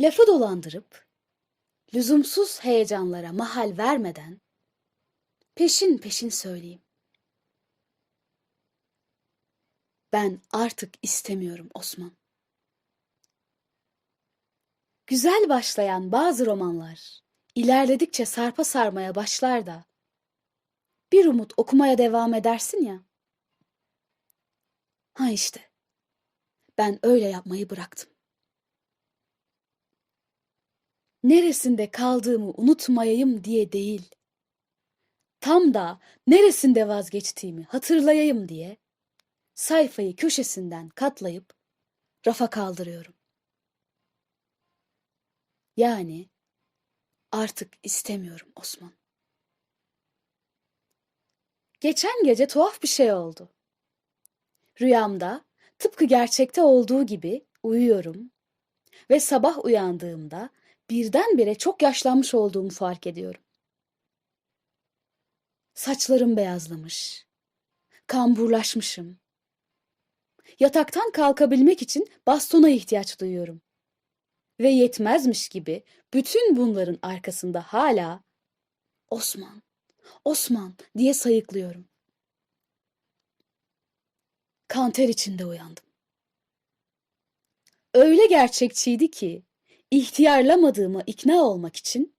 Lafı dolandırıp, lüzumsuz heyecanlara mahal vermeden, peşin peşin söyleyeyim. Ben artık istemiyorum Osman. Güzel başlayan bazı romanlar ilerledikçe sarpa sarmaya başlar da bir umut okumaya devam edersin ya. Ha işte. Ben öyle yapmayı bıraktım. Neresinde kaldığımı unutmayayım diye değil. Tam da neresinde vazgeçtiğimi hatırlayayım diye sayfayı köşesinden katlayıp rafa kaldırıyorum. Yani artık istemiyorum Osman. Geçen gece tuhaf bir şey oldu. Rüyamda tıpkı gerçekte olduğu gibi uyuyorum ve sabah uyandığımda birdenbire çok yaşlanmış olduğumu fark ediyorum. Saçlarım beyazlamış, kamburlaşmışım. Yataktan kalkabilmek için bastona ihtiyaç duyuyorum. Ve yetmezmiş gibi bütün bunların arkasında hala Osman, Osman diye sayıklıyorum. Kanter içinde uyandım. Öyle gerçekçiydi ki ihtiyarlamadığıma ikna olmak için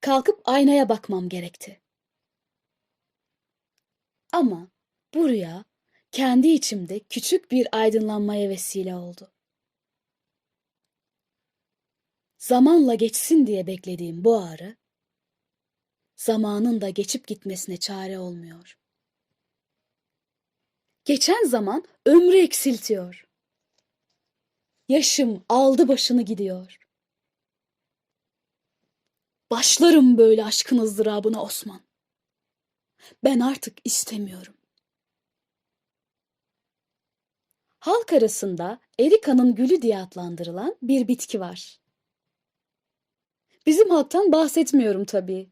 kalkıp aynaya bakmam gerekti. Ama bu rüya kendi içimde küçük bir aydınlanmaya vesile oldu. Zamanla geçsin diye beklediğim bu ağrı, zamanın da geçip gitmesine çare olmuyor. Geçen zaman ömrü eksiltiyor. Yaşım aldı başını gidiyor. Başlarım böyle aşkın ızdırabına Osman. Ben artık istemiyorum. Halk arasında Erika'nın gülü diye adlandırılan bir bitki var. Bizim halktan bahsetmiyorum tabii.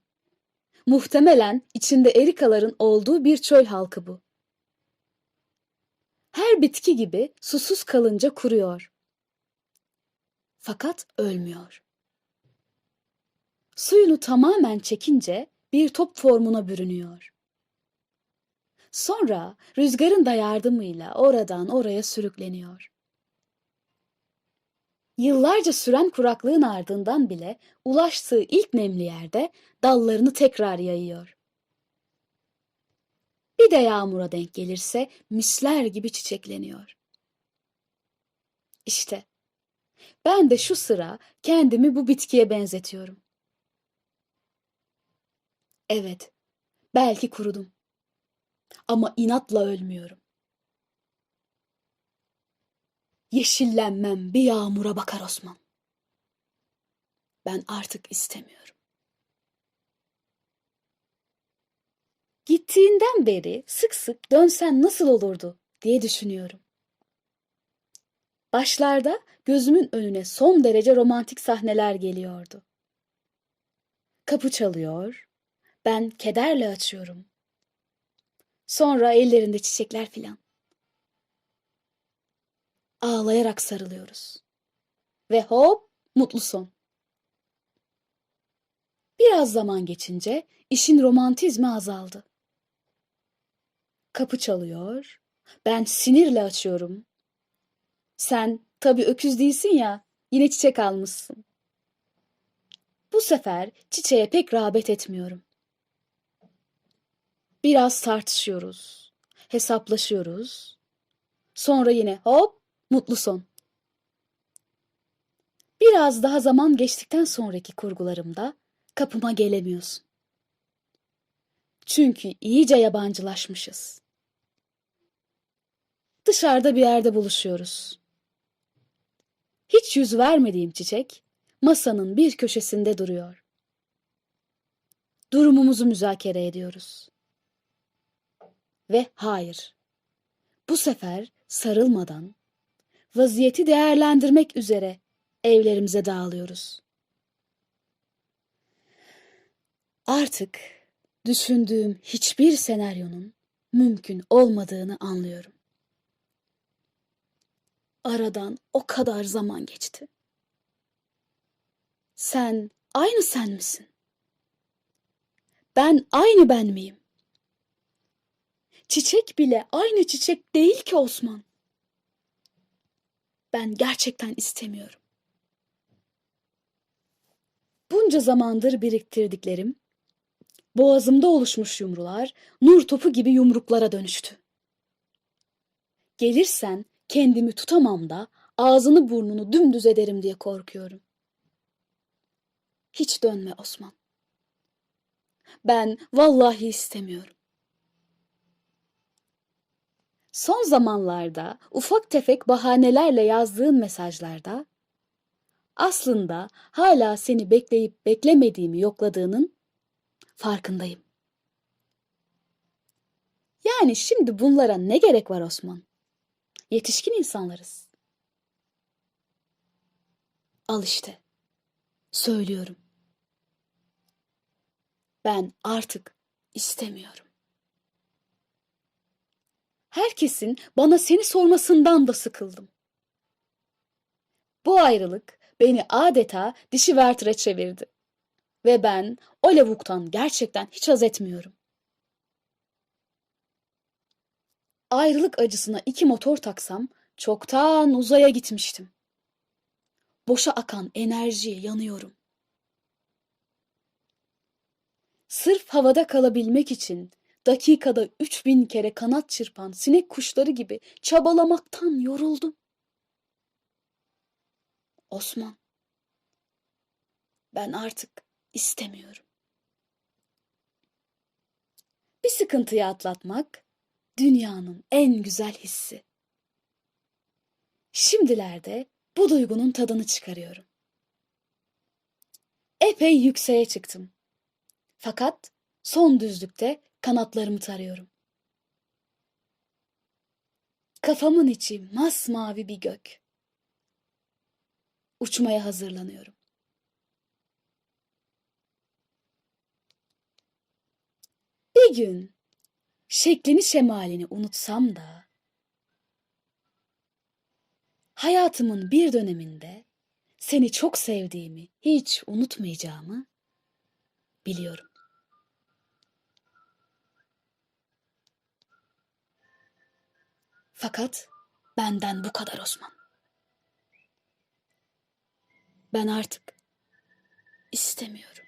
Muhtemelen içinde erikaların olduğu bir çöl halkı bu. Her bitki gibi susuz kalınca kuruyor. Fakat ölmüyor. Suyunu tamamen çekince bir top formuna bürünüyor. Sonra rüzgarın da yardımıyla oradan oraya sürükleniyor. Yıllarca süren kuraklığın ardından bile ulaştığı ilk nemli yerde dallarını tekrar yayıyor. Bir de yağmura denk gelirse misler gibi çiçekleniyor. İşte ben de şu sıra kendimi bu bitkiye benzetiyorum. Evet, belki kurudum. Ama inatla ölmüyorum. Yeşillenmem bir yağmura bakar Osman. Ben artık istemiyorum. Gittiğinden beri sık sık dönsen nasıl olurdu diye düşünüyorum. Başlarda gözümün önüne son derece romantik sahneler geliyordu. Kapı çalıyor, ben kederle açıyorum. Sonra ellerinde çiçekler filan. Ağlayarak sarılıyoruz. Ve hop mutlu son. Biraz zaman geçince işin romantizmi azaldı. Kapı çalıyor. Ben sinirle açıyorum. Sen tabii öküz değilsin ya, yine çiçek almışsın. Bu sefer çiçeğe pek rağbet etmiyorum. Biraz tartışıyoruz, hesaplaşıyoruz. Sonra yine hop mutlu son. Biraz daha zaman geçtikten sonraki kurgularımda kapıma gelemiyorsun. Çünkü iyice yabancılaşmışız. Dışarıda bir yerde buluşuyoruz. Hiç yüz vermediğim çiçek masanın bir köşesinde duruyor. Durumumuzu müzakere ediyoruz. Ve hayır. Bu sefer sarılmadan vaziyeti değerlendirmek üzere evlerimize dağılıyoruz. Artık düşündüğüm hiçbir senaryonun mümkün olmadığını anlıyorum. Aradan o kadar zaman geçti. Sen aynı sen misin? Ben aynı ben miyim? Çiçek bile aynı çiçek değil ki Osman. Ben gerçekten istemiyorum. Bunca zamandır biriktirdiklerim, boğazımda oluşmuş yumrular, nur topu gibi yumruklara dönüştü. Gelirsen kendimi tutamam da ağzını burnunu dümdüz ederim diye korkuyorum. Hiç dönme Osman. Ben vallahi istemiyorum. Son zamanlarda ufak tefek bahanelerle yazdığın mesajlarda aslında hala seni bekleyip beklemediğimi yokladığının farkındayım. Yani şimdi bunlara ne gerek var Osman? Yetişkin insanlarız. Al işte. Söylüyorum. Ben artık istemiyorum. Herkesin bana seni sormasından da sıkıldım. Bu ayrılık beni adeta dişi Werther'e çevirdi. Ve ben o lavuktan gerçekten hiç haz etmiyorum. Ayrılık acısına iki motor taksam çoktan uzaya gitmiştim. Boşa akan enerjiye yanıyorum. Sırf havada kalabilmek için dakikada üç bin kere kanat çırpan sinek kuşları gibi çabalamaktan yoruldum. Osman, ben artık istemiyorum. Bir sıkıntıyı atlatmak dünyanın en güzel hissi. Şimdilerde bu duygunun tadını çıkarıyorum. Epey yükseğe çıktım. Fakat son düzlükte kanatlarımı tarıyorum. Kafamın içi masmavi bir gök. Uçmaya hazırlanıyorum. Bir gün şeklini şemalini unutsam da hayatımın bir döneminde seni çok sevdiğimi hiç unutmayacağımı biliyorum. Fakat benden bu kadar Osman. Ben artık istemiyorum.